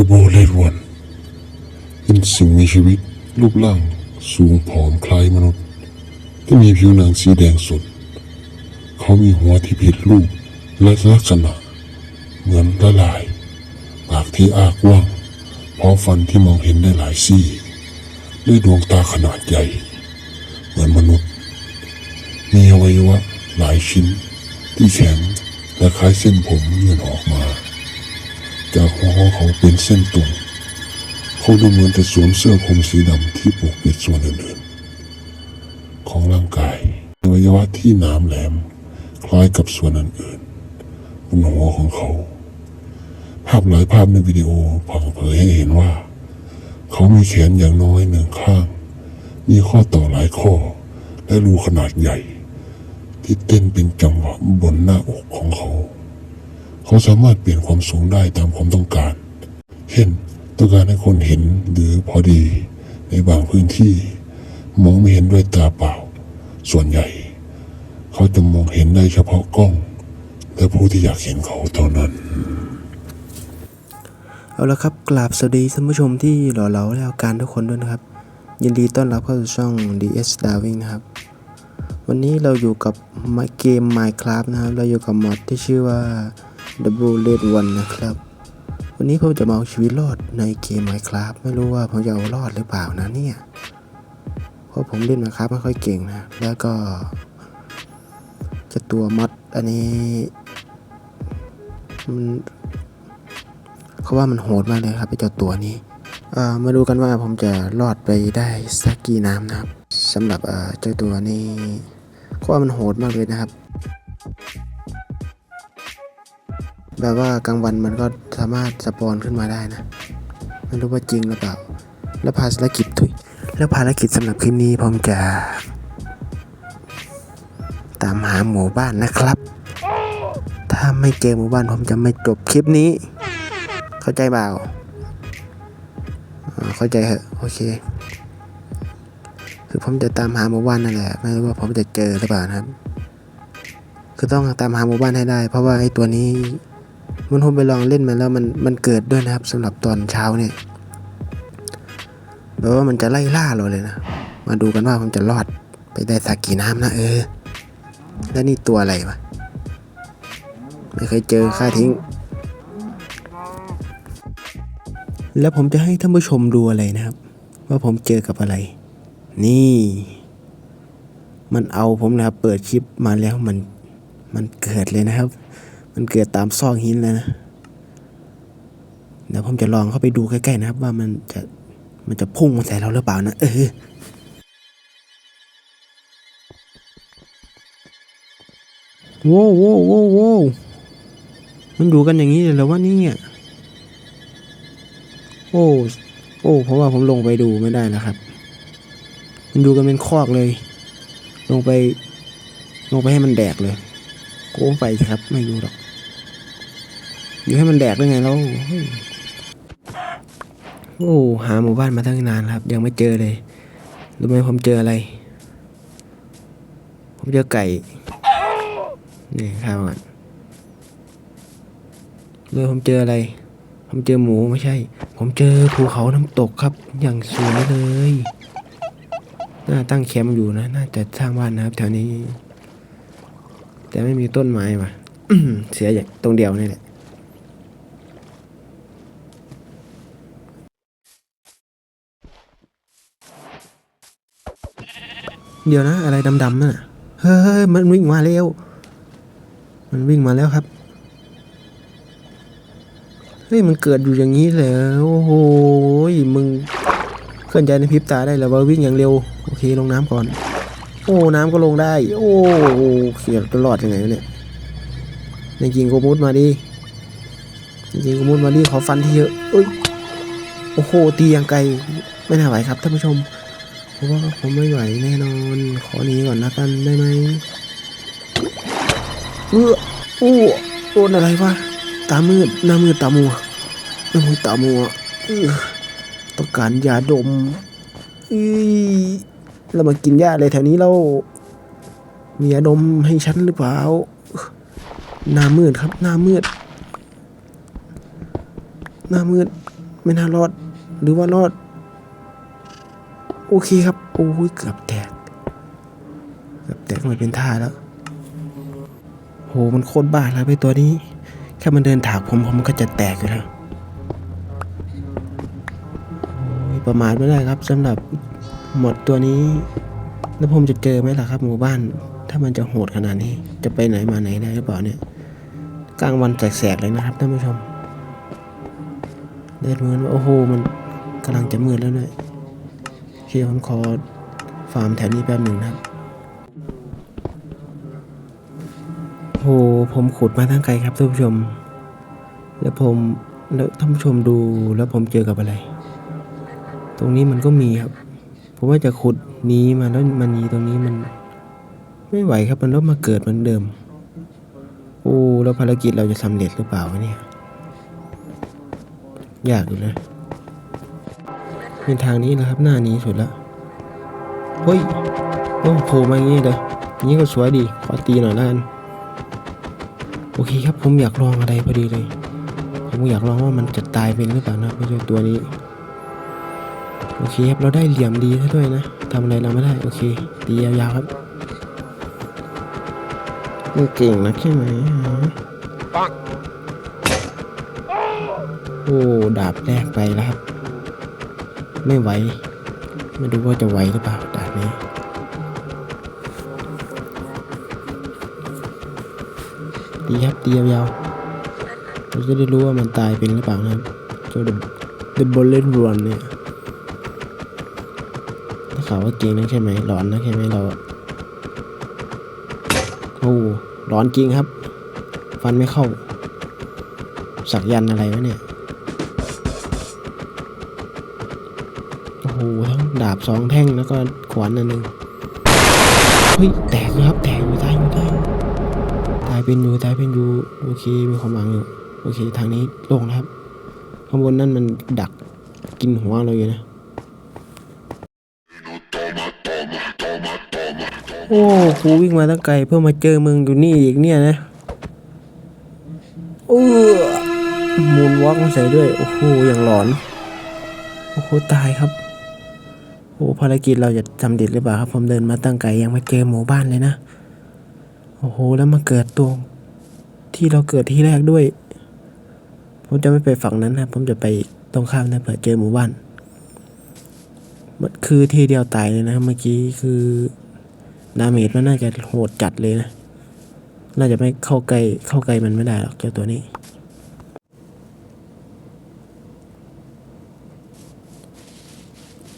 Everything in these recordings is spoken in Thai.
The b o l e d One เป็นสิ่งมีชีวิตรูปร่างสูงผอมคล้ายมนุษย์ ที่มีผิวหนังสีแดงสด เขามีหัวที่ผิดรูปและลักษณะ เหมือนละลาย ปากที่อ้ากว้างพร้อมฟันที่มองเห็นได้หลายซี่ด้วยดวงตาขนาดใหญ่ เหมือนมนุษย์ มีอวัยวะหลายชิ้นที่แข็งและคล้ายเส้นผมยื่นออกมา จากหัวของเขาเป็นเส้นตรง เขาดูเหมือนจะสวมเสื้อคลุมสีดำที่ปกปิดส่วนอื่นๆ ของร่างกายอวัยวะที่หนามแหลม คล้ายกับส่วนอื่นๆบนหัวของเขา ภาพหลายภาพในวิดีโอเผยเผยให้เห็นว่า เขามีแขนอย่างน้อยหนึ่งข้าง มีข้อต่อหลายข้อ และรูขนาดใหญ่ ที่เต้นเป็นจังหวะบนหน้าอกของเขา เขาสามารถเปลี่ยนความสูงได้ตามความต้องการ เช่น ต้องการให้คนเห็นหรือพอดี ในบางพื้นที่ มองไม่เห็นด้วยตาเปล่า ส่วนใหญ่ เขาจะมองเห็นได้เฉพาะกล้อง และผู้ที่อยากเห็นเขาเท่านั้น เอาละครับกราบสวัสดีท่านผู้ชมที่หล่อเหลาและเอาการทุกคนด้วยนะครับ ยินดีต้อนรับเข้าสู่ช่อง DS Darwin นะครับวันนี้เราอยู่กับเกม Minecraft นะครับ เราอยู่กับมอดที่ชื่อว่า Double Red One นะครับ วันนี้ผมจะมาเอาชีวิตรอดในเกม Minecraft ไม่รู้ว่าผมจะเอารอดหรือเปล่านะเนี่ย เพราะผมเล่น Minecraft ไม่ค่อยเก่งนะ แล้วก็จะตัวมอดอันนี้มันเขาว่ามันโหดมากเลยครับไอเจ้าตัวนี้มาดูกันว่าผมจะรอดไปได้สักกี่น้ำนะครับสำหรับเอ่อเจ้าตัวนี้เขาว่ามันโหดมากเลยนะครับ แบบว่ากลางวันมันก็สามารถสปอนขึ้นมาได้นะ ไม่รู้ว่าจริงหรือเปล่า แล้วภารกิจถุยแล้วภารกิจสำหรับคลิปนี้ผมจะ ตามหาหมู่บ้านนะครับ ถ้าไม่เจอหมู่บ้านผมจะไม่จบคลิปนี้ เข้าใจเปล่าอ่าเข้าใจเหอะโอเค คือผมจะตามหาหมู่บ้านนั่นแหละไม่รู้ว่าผมจะเจอหรือเปล่านะครับ คือต้องตามหาหมู่บ้านให้ได้ เพราะว่าไอ้ตัวนี้ มันผมไปลองเล่นมาแล้วมันมันเกิดด้วยนะครับสำหรับตอนเช้าเนี่ยแบบว่ามันจะไล่ล่าเราเลยนะ มาดูกันว่าผมจะรอดไปได้สักกี่น้ำนะเออ แล้วนี่ตัวอะไรวะ ไม่เคยเจอค่าทิ้ง แล้วผมจะให้ท่านผู้ชมดูอะไรนะครับ ว่าผมเจอกับอะไร นี่ มันเอาผมนะครับ เปิดคลิปมาแล้วมันมันเกิดเลยนะครับ มันเกิดตามซอกหินเลยนะ เดี๋ยวผมจะลองเข้าไปดูใกล้ๆนะครับ ว่ามันจะมันจะพุ่งมาใส่เราหรือเปล่านะ เออโว้วโว้วโว้วโว้มันอยู่กันอย่างนี้เลยหรอวะเนี่ยโอ้โอ้เพราะว่าผมลงไปดูไม่ได้นะครับ มันดูกันเป็นคอกเลย ลงไป ลงไปให้มันแดกเลยโก้ไปครับ ไม่รู้หรอก อยู่ให้มันแดกได้ไงแล้วเฮ้ยโอ้หาหมู่บ้านมาตั้งนานครับ ยังไม่เจอเลยรู้ไหมผมเจออะไร ผมเจอไก่นี่ข้าวก่อนเลยผมเจออะไร ผมเจอหมูไม่ใช่ ผมเจอภูเขาน้ำตกครับ อย่างสวยเลยน่าตั้งแคมป์อยู่นะ น่าจะสร้างบ้านนะครับ แถวนี้ แต่ไม่มีต้นไม้ว่ะเสียอย่างตรงเดียวนี่แหละ เดี๋ยวนะ อะไรดำๆน่ะเฮ้ยมันวิ่งมาแล้ว มันวิ่งมาแล้วครับ เฮ้ย มันเกิดอยู่อย่างนี้เลยโอ้โหมึงเคลื่อนใจในพริบตาได้แล้วว่าวิ่งอย่างเร็ว โอเค ลงน้ำก่อน โอ้ น้ำก็ลงได้ โอ้เขียจะรอดยังไงเนี่ยในจริงก็มุดมาดิจริงๆก็มุดมาดิขอฟันที่เยอะเอ้ย โอ้โห ตีอย่างไกล ไม่น่าไหวครับท่านผู้ชม เพราะว่าผมไม่ไหวแน่นอน ขอหนีก่อนนะกันได้ไหมเออโอ้โดนอะไรวะ ตามืด หน้ามืดตามัวหน้ามืดตามัวเออต้องการยาดมอีเรามากินยาอะไรแถวนี้เรา มียาดมให้ฉันหรือเปล่า หน้ามืดครับ หน้ามืด หน้ามืด ไม่น่ารอด หรือว่ารอด โอเคครับโอ้ยเกือบแตก เกือบแตกไม่เป็นท่าแล้ว โหมันโคตรบ้าแล้วไปตัวนี้ แค่มันเดินถากผมผมก็จะแตกอยู่แล้วประมาทไม่ได้ครับสำหรับหมดตัวนี้ แล้วผมจะเจอไหมล่ะครับหมู่บ้าน ถ้ามันจะโหดขนาดนี้ จะไปไหนมาไหนได้หรือเปล่าเนี่ยกลางวันแสกๆเลยนะครับท่านผู้ชมเดินเหมือนว่าโอ้โหมันกำลังจะมืดแล้วด้วย เคผมขอฟาร์มแถวนี้แป๊บหนึ่งนะครับโอ้โหผมขุดมาตั้งไกลครับท่านผู้ชม แล้วผมแล้วท่านผู้ชมดูแล้วผมเจอกับอะไร ตรงนี้มันก็มีครับ ผมว่าจะขุดนี้มาแล้วมันมีตรงนี้มัน ไม่ไหวครับมันต้องมาเกิดเหมือนเดิม โอ้แล้วภารกิจเราจะสำเร็จหรือเปล่าวะเนี่ย ยากอยู่นะ เป็นทางนี้นะครับ หน้านี้สุดแล้วเฮ้ยโอ้โผล่มาอย่างนี้เลยนี้ก็สวยดีขอตีหน่อยละกันโอเคครับผมอยากลองอะไรพอดีเลย ผมอยากลองว่ามันจะตายเป็นหรือเปล่านะไม่ใช่ตัวนี้ โอเคครับเราได้เหลี่ยมดีซะด้วยนะทำอะไรเราไม่ได้โอเคตียาวๆครับเก่งนะใช่ไหมโอ้ดาบแรกไปแล้วครับ ไม่ไหว ไม่รู้ว่าจะไหวหรือเปล่าดาบนี้ตีครับตียาวๆเราจะได้รู้ว่ามันตายเป็นหรือเปล่านะครับเจ้า The The Bullet Run เนี่ยถ้าข่าวว่าเก่งนะใช่ไหมหลอนนะใช่ไหมเราโอ้หลอนจริงครับ ฟันไม่เข้า สักยันอะไรวะเนี่ยาบสองแท่งแล้วก็ขวานอันหนึ่งเฮ้ยแตกเลยครับแตกอยู่ตายอยู่ตายตายเป็นอยู่ตายเป็นอยู่โอเคมีความหวังอยู่โอเคทางนี้โล่งแล้วครับ ข้างบนนั่นมันดักกินหัวเราอยู่นะโอ้ครูวิ่งมาตั้งไกลเพื่อมาเจอมึงอยู่นี่อีกเนี่ยนะเออมูนวอล์กมาใส่ด้วย โอ้โหอย่างหลอน โอ้โห ตายครับ โอ้ภารกิจเราจะสำเร็จหรือเปล่าครับผมเดินมาตั้งไกลยังไม่เจอหมู่บ้านเลยนะ โอ้โหแล้วมาเกิดตรงที่เราเกิดที่แรกด้วย ผมจะไม่ไปฝั่งนั้นนะผมจะไปตรงข้ามนะเผื่อเจอหมู่บ้านมันคือทีเดียวตายเลยนะเมื่อกี้คือดาเมจมันน่าจะโหดจัดเลยนะ น่าจะไม่เข้าใกล้เข้าใกล้มันไม่ได้หรอกเจ้าตัวนี้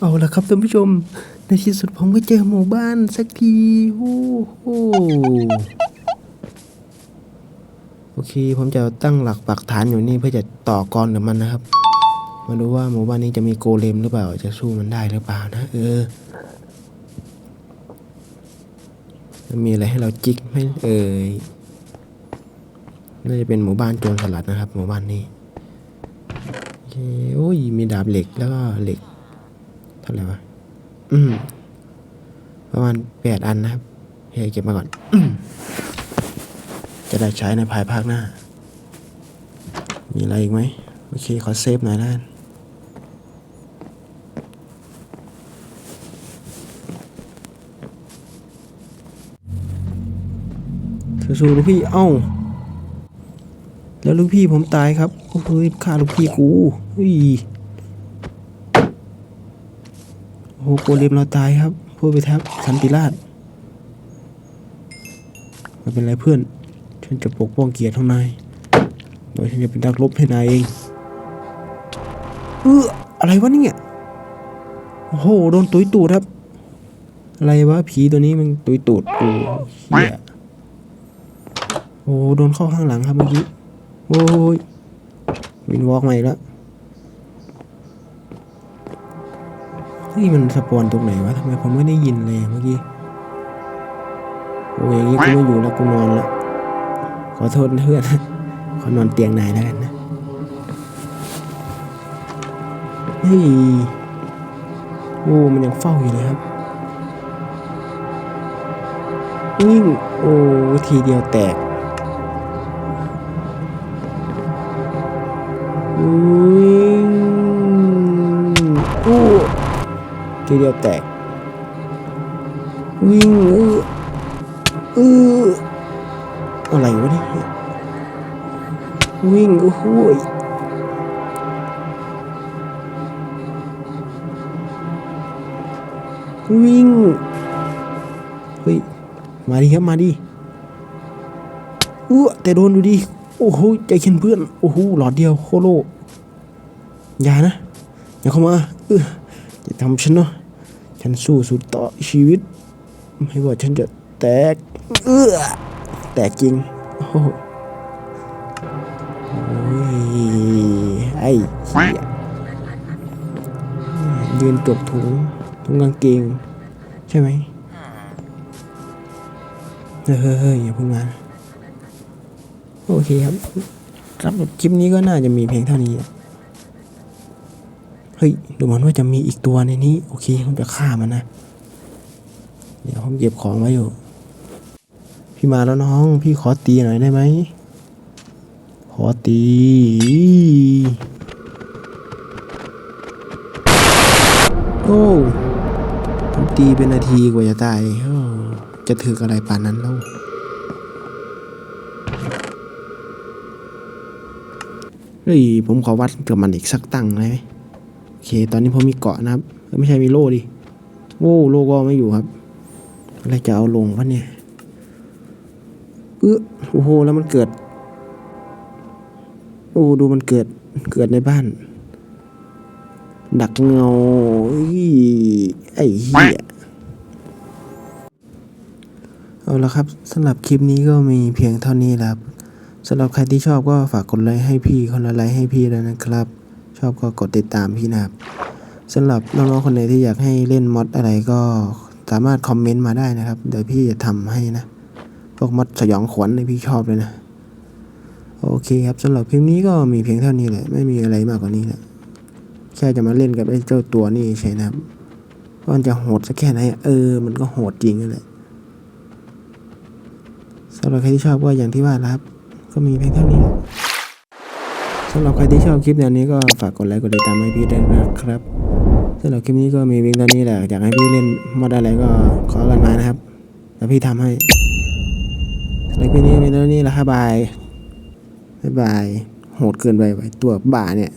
เอาละครับท่านผู้ชม ในที่สุดผมก็เจอหมู่บ้านสักที โอ้โห โอเค ผมจะตั้งหลักปักฐานอยู่นี่เพื่อจะต่อกรกับมันนะครับ มาดูว่าหมู่บ้านนี้จะมีโกเลมหรือเปล่า จะสู้มันได้หรือเปล่านะ เออ มีอะไรให้เราจิกไหมเอ่ย น่าจะเป็นหมู่บ้านโจรสลัดนะครับ หมู่บ้านนี้ โอเค โอ้ย มีดาบเหล็กแล้วก็เหล็ก ท่าไหร่วะ อืม ประมาณแปดอันนะครับเฮ้ยเก็บมาก่อน จะได้ใช้ในภายภาคหน้า มีอะไรอีกไหม โอเค ขอเซฟหน่อยแล้วกันสู้ๆลูกพี่ เอ้า แล้วลูกพี่ผมตายครับ โอ้โหฆ่าลูกพี่กูเฮ้ย โอ้โหโกเลมเราตายครับพูดไปแทบสันติราชไม่เป็นไรเพื่อน ฉันจะปกป้องเกียรติของนาย โดยฉันจะเป็นนักรบให้นายเอง เอออะไรวะเนี่ย โอ้โห โดนตุยตูดครับ อะไรวะผีตัวนี้มันตุยตูดกูเฮียโอ้โหโดนเข้าข้างหลังครับเมื่อกี้ โอ้ยวินวอล์กใหม่แล้ว นี่มันสปอนตรงไหนวะทำไมผมไม่ได้ยินเลยเมื่อกี้โอ้ยอย่างนี้กูไม่อยู่แล้วกูนอนละขอโทษนะเพื่อนขอนอนเตียงนายแล้วกันนะเฮ้ยโอ้มันยังเฝ้าอยู่เลยครับวิ่งโอ้ทีเดียวแตกวิ่ง ทีเดียวแตก วิ่งเออเอออะไรวะเนี่ยวิ่งโอ้โหยวิ่ง เฮ้ย มาดิครับ มาดิอ้วแต่โดนดูดิ โอ้โห ใจเย็นเพื่อน โอ้โห หลอดเดียวโคโลอย่านะ อย่าเข้ามาเออ ทำฉันเนาะฉันสู้สุดต่อชีวิต ไม่ว่าฉันจะแตกเออแตกจริงโอ้โหโอ้ยไอ้เหี้ยยืนตบถุงถุงกางเกง ใช่ไหมเฮ้ยเฮ้ยอย่าพิ่งมาโอเคครับครับคลิปนี้ก็น่าจะมีเพียงเท่านี้ เฮ้ยดูเหมือนว่าจะมีอีกตัวในนี้ โอเคผมจะฆ่ามันนะ เดี๋ยวผมเก็บของไว้อยู่ พี่มาแล้วน้อง พี่ขอตีหน่อยได้ไหม ขอตีโอ้ผมตีเป็นนาทีกว่าจะตายจะถืออะไรป่านนั้นแล้วเฮ้ยผมขอวัดกับมันอีกสักตั้งได้ไหม เค ตอนนี้ผมมีเกาะนะครับ ไม่ใช่มีโล่ดิโอ้โล่ก็ไม่อยู่ครับอะไรจะเอาลงวะเนี่ยเออโอ้โหแล้วมันเกิด โอ้ดูมันเกิดเกิดในบ้าน ดักเงาไอ้เหี้ยเอาละครับสำหรับคลิปนี้ก็มีเพียงเท่านี้และครับสำหรับใครที่ชอบก็ฝากกดไลค์ให้พี่คนละไลค์ให้พี่ด้วยนะครับ ชอบก็กดติดตามพี่นะครับสำหรับน้องๆคนไหนที่อยากให้เล่นมอดอะไรก็สามารถคอมเมนต์มาได้นะครับ เดี๋ยวพี่จะทำให้นะ พวกมอดสยองขวัญในพี่ชอบเลยนะ โอเคครับสำหรับคลิปนี้ก็มีเพียงเท่านี้แหละ ไม่มีอะไรมากกว่านี้แหละแค่จะมาเล่นกับไอ้เจ้าตัวนี้เฉยนะครับว่ามันจะโหดสักแค่ไหนเออ มันก็โหดจริงนั่นแหละสำหรับใครที่ชอบก็อย่างที่ว่าแล้วครับ ก็มีเพียงเท่านี้ำหรับใครที่ชอบคลิปแนวนี้ก็ฝากกดไลค์กดติดตามให้พี่ด้วยนะครับสำหรับคลิปนี้ก็มีเพียงเท่านี้แหละอยากให้พี่เล่นมอดอะไรก็ขอกันมานะครับแล้วพี่ทำให้สำหรับคลิปนี้มีเท่านี้แหละครับบายบายโหดเกินไปไว้ตัวบ้าเนี่ย